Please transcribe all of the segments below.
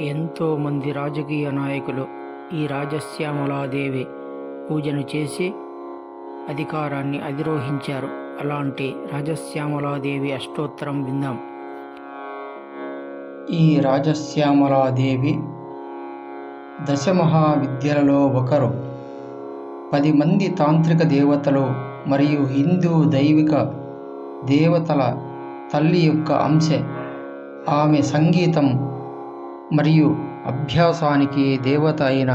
ఎంతోమంది రాజకీయ నాయకులు ఈ రాజశ్యామలాదేవి పూజను చేసి అధికారాన్ని అధిరోహించారు. అలాంటి రాజశ్యామలాదేవి అష్టోత్తరం విందాం ఈ రాజశ్యామలాదేవి దశమహావిద్యలలో ఒకరు. పది మంది తాంత్రిక దేవతలు మరియు హిందూ దైవిక దేవతల తల్లి యొక్క అంశె. ఆమె సంగీతం మరియు అభ్యాసానికి దేవత అయిన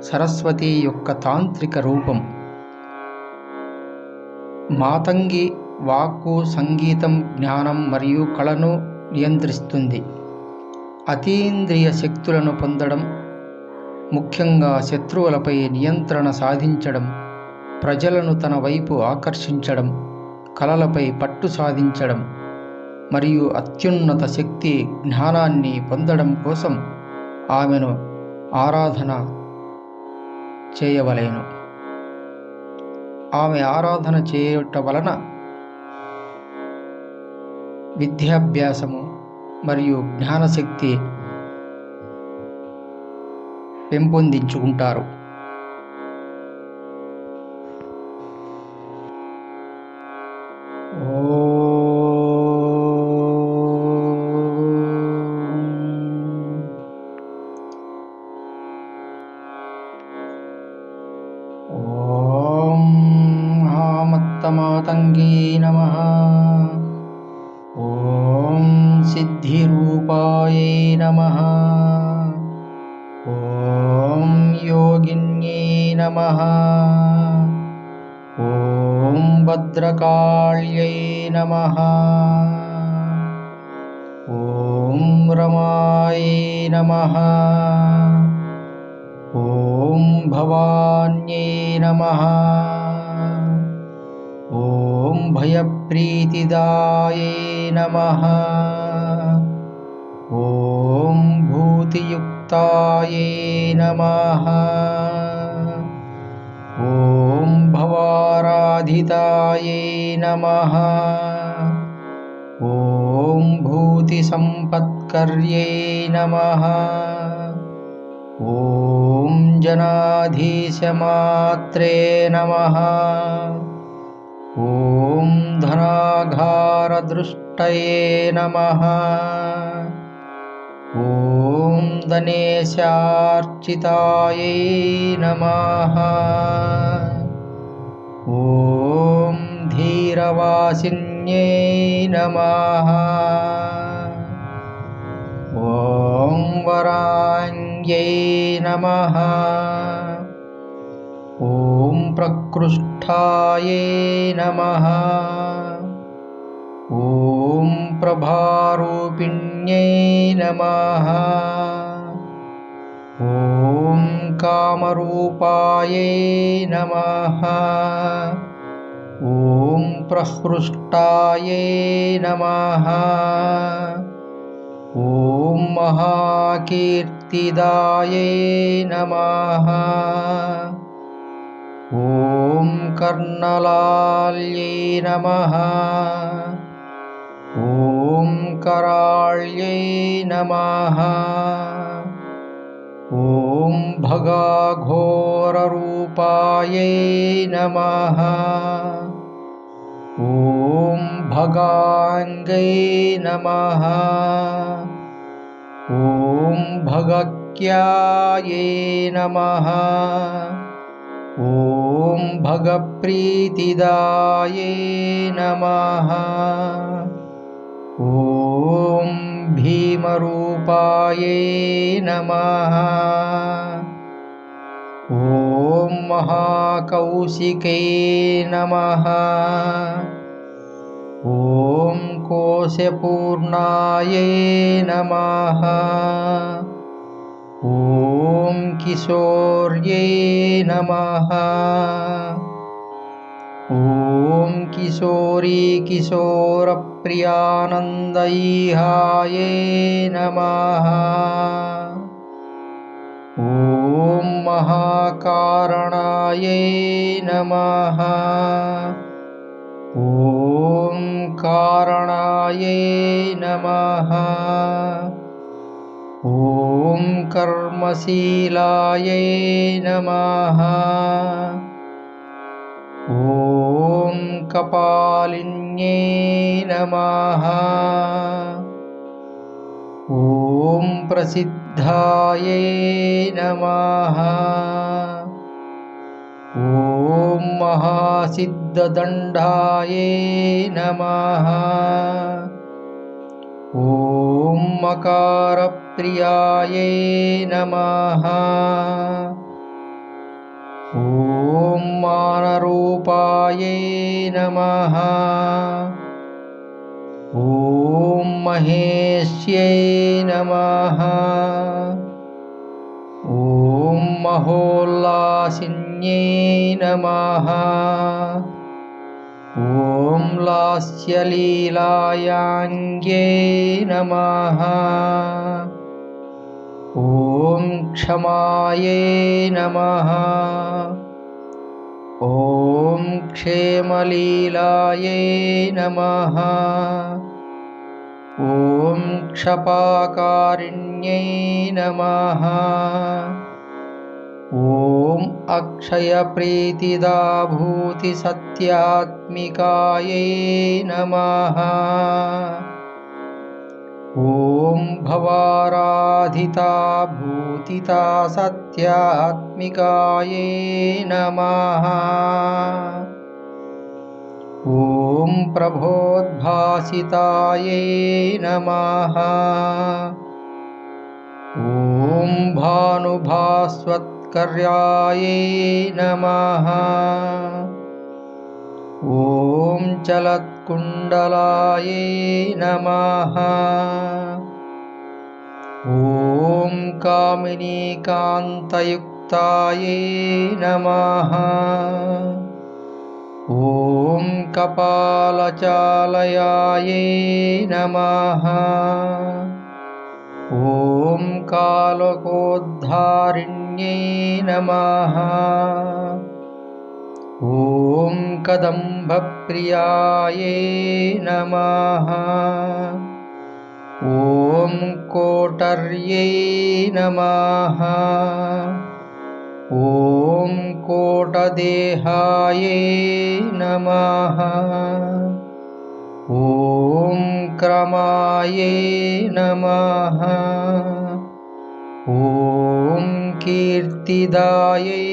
సరస్వతి యొక్క తాంత్రిక రూపం. మాతంగి వాక్కు సంగీతం జ్ఞానం మరియు కళను నియంత్రిస్తుంది. అతీంద్రియ శక్తులను పొందడం ముఖ్యంగా శత్రువులపై నియంత్రణ సాధించడం ప్రజలను తన వైపు ఆకర్షించడం కళలపై పట్టు సాధించడం మరియు అత్యున్నత శక్తి జ్ఞానాన్ని పొందడం కోసం ఆమెను ఆరాధన చేయవలేను. ఆమె ఆరాధన చేయటం వలన విద్యాభ్యాసము మరియు జ్ఞానశక్తి పెంపొందించుకుంటారు. मातङ्गे नमः ॐ सिद्धिरूपाय नमः। ॐ योगिन्ये नमः। ॐ भद्रकाल्यै नमः। ॐ रमाय नमः। ॐ भवान्यै नमः। भयप्रीतिदाय नमः। ॐ भूतियुक्ताय नमः। ॐ भवाराधिताय नमः। ॐ भूतिसम्पत्कर्ये नमः। ॐ जनाधीशमात्रे नमः। ॐ धनाघारदृष्टये नमः। ॐ दनेशार्चितायै नमः। ॐ धीरवासिन्यै नमः। ॐ वराङ्ग्यै नमः। ॐ प्रकृष्ठायै नमः। ॐ प्रभारूपिण्यै नमः। ॐ कामरूपायै नमः। ॐ प्रहृष्टायै नमः। ॐ महाकीर्तिदायै नमः। ॐ कर्णलाल्यै नमः। ॐ कराळ्यै नमः। ॐ भगाघोररूपायै नमः। ॐ भगाङ्गै नमः। ॐ भगक्यायै नमः। ॐ भगप्रीतिदायै नमः। ॐ भीमरूपायै नमः। ॐ महाकौशिकै नमः। ॐ कोशपूर्णायै नमः ॐ किशोर्यै नमः। ॐ किशोरी किशोरप्रियानन्दैहायै नमः। ॐ महाकारणायै नमः। ॐ कारणायै नमः ॐ कर्मशीलायै नमः। ॐ कपालिन्ये नमः। ॐ प्रसिद्धायै नमः। ॐ महासिद्धदण्डायै नमः। ॐ मकारप्रियायै नमः। ॐ मानरूपायै नमः। ॐ महेश्यै नमः। ॐ महोल्लासिन्यै नमः। ॐ लास्यलीलायाङ्ग्ये नमः ॐ क्षमायै नमः। ॐ क्षेमलीलायै नमः। ॐ क्षपाकारिण्यै नमः। ॐ अक्षयप्रीतिदाभूतिसत्यात्मिकायै नमः ॐ भवाराधिता भूतिता सत्यात्मिकायै नमः। ॐ प्रभोद्भासितायै नमः। ॐ भानुभास्वत्कर्यायै नमः ॐ चलत्कुण्डलायै नमः। ॐ कामिनीकान्तयुक्तायै नमः। ॐ कपालचालयायै नमः। ॐ कालकोद्धारिण्यै नमः कदम्बप्रियायै नमः। ॐ कोटर्यै नमः। ॐ कोटदेहायै नमः। ॐ क्रमायै नमः। ॐ कीर्तिदायै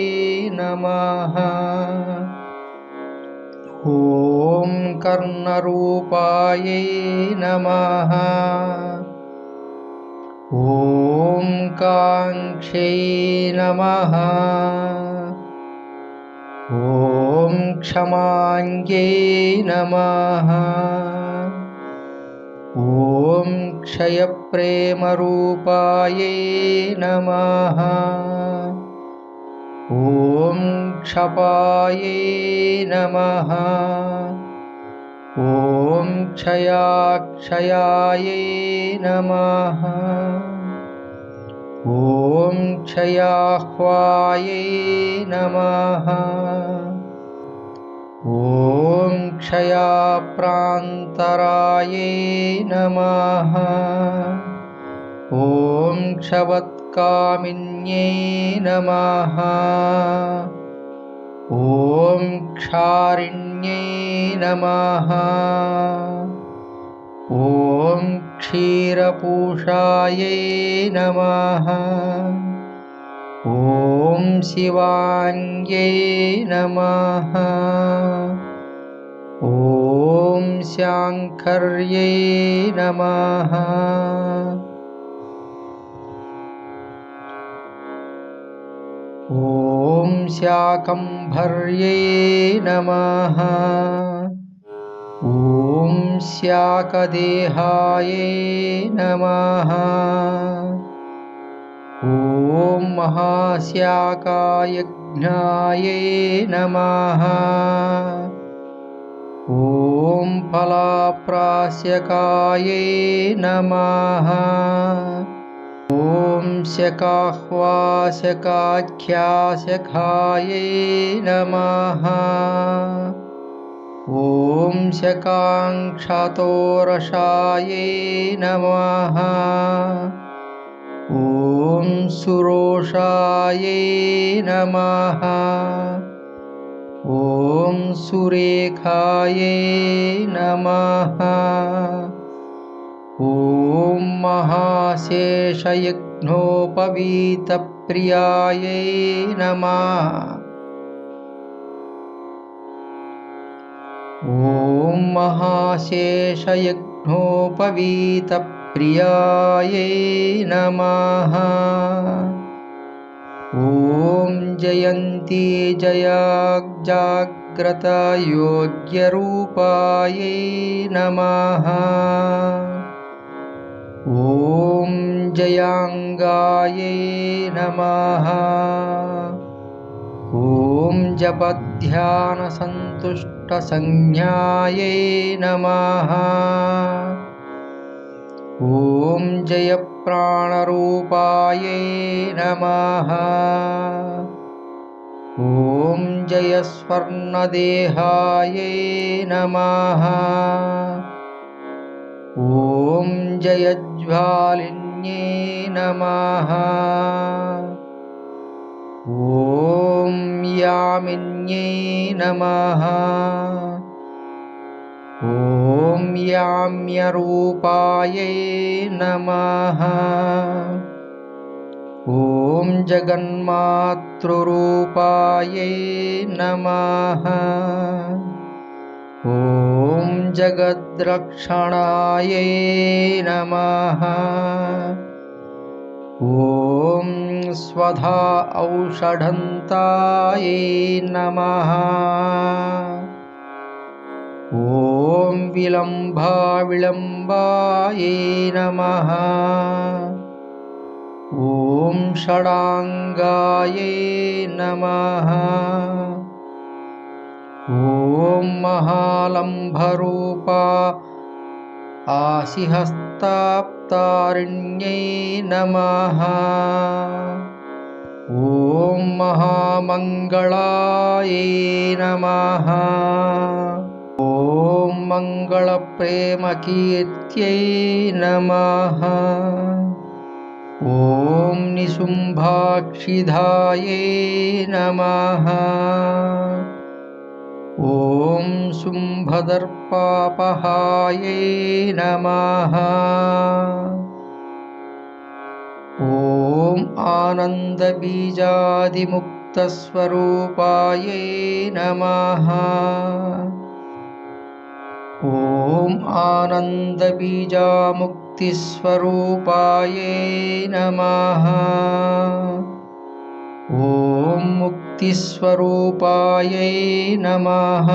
नमः ॐ कर्णरूपायै नमः। ॐ काङ्क्षै नमः। ॐ क्षमाङ्ग्यै नमः। ॐ क्षयप्रेमरूपायै नमः ॐ क्षपायै नमः। ॐ क्षयाक्षयायै नमः। ॐ क्षयाह्वायै नमः। ॐ क्षयाप्रान्तरायै नमः। ॐ क्षवत्कामिन्यै नमः। ॐ क्षारिण्यै नमः। ॐ क्षीरपूषायै नमः। ॐ ॐ शाङ्कर्यै नमः ॐ शाकम्भर्यै नमः। ॐ शाकदेहायै नमः। ॐ महास्याकायज्ञायै नमः। ॐ फलाप्रास्यकायै नमः ॐ शकाह्वाशकाख्याशखायै नमः। ॐ शकाङ्क्षतोरसायै नमः। ॐ सुरोषायै नमः। ॐ सुरेखायै नमः। ॐ महाशेषयज्ञोपवीतप्रियायै नमः। ॐ महाशेषयज्ञोपवीतप्रियायै नमः। ॐ जयन्ती जयाग्जाग्रतयोग्यरूपायै नमः ॐ जयाङ्गायै नमः। ॐ जपध्यानसन्तुष्टसंज्ञायै नमः। ॐ जयप्राणरूपायै नमः। ॐ जयस्वर्णदेहायै नमः। ॐ ॐ यामिन्यै याम्यरूपायै नमः। ॐ जगन्मातृरूपायै नमः ॐ जगद्रक्षणायै नमः। ॐ स्वधा औषधन्तायै नमः। ॐ विलम्भाविलम्बायै नमः। ॐ षडाङ्गायै नमः ॐ महालम्भरूपा आसिहस्ताप्तारिण्यै नमः। ॐ महामङ्गलायै नमः। ॐ मङ्गलप्रेमकीर्त्यै नमः। ॐ निशुम्भाक्षिधायै नमः ॐ शुम्भदर्पापहायै नमः। ॐ आनन्दबीजादिमुक्तस्वरूपायै नमः। ॐ आनन्दबीजामुक्तिस्वरूपायै नमः। ॐ मुक्तिस्वरूपायै नमः।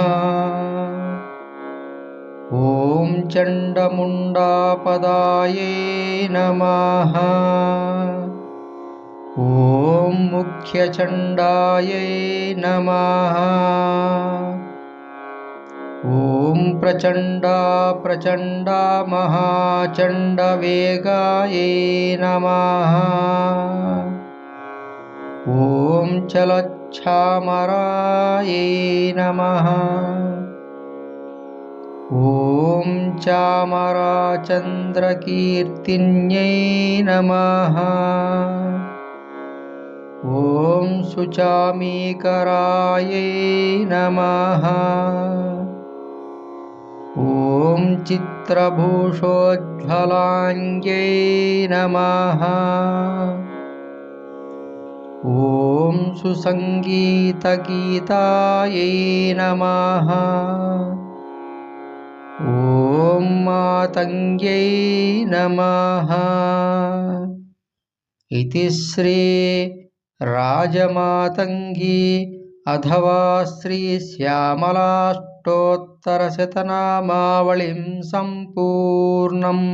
ॐ चण्डमुण्डापदायै नमः। ॐ मुख्यचण्डायै नमः। ॐ प्रचण्डा प्रचण्डा महाचण्डवेगायै नमः। ॐ चलच्छामरायै नमः। ॐ चामराचन्द्रकीर्तिन्यै नमः। ॐ सुचामीकरायै नमः। ॐ चित्रभूषोज्ज्वलाङ्ग्यै नमः ॐ सुसङ्गीतगीतायै नमः। ॐ मातङ्ग्यै नमः। इति श्रीराजमातङ्गी अथवा श्रीश्यामलाष्टोत्तरशतनामावलिं सम्पूर्णम्